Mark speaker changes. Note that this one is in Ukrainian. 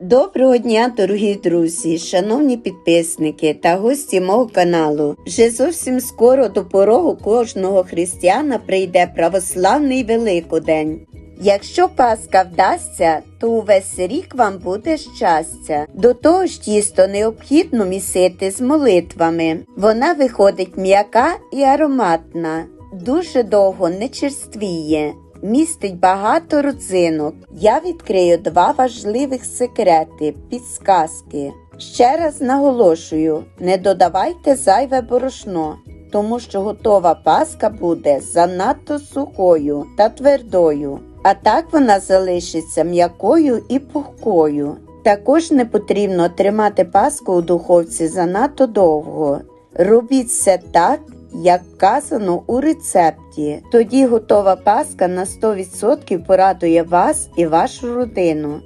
Speaker 1: Доброго дня, дорогі друзі, шановні підписники та гості мого каналу. Вже зовсім скоро до порогу кожного християна прийде православний Великодень. Якщо Пасха вдасться, то увесь рік вам буде щастя. До того ж тісто необхідно місити з молитвами. Вона виходить м'яка і ароматна, дуже довго не черствіє. Містить багато родзинок. Я відкрию два важливих секрети, підсказки. Ще раз наголошую: не додавайте зайве борошно, тому що готова паска буде занадто сухою та твердою. А так вона залишиться м'якою і пухкою. Також не потрібно тримати паску у духовці занадто довго. Робіть все так, як вказано у рецепті. Тоді готова паска на 100% порадує вас і вашу родину.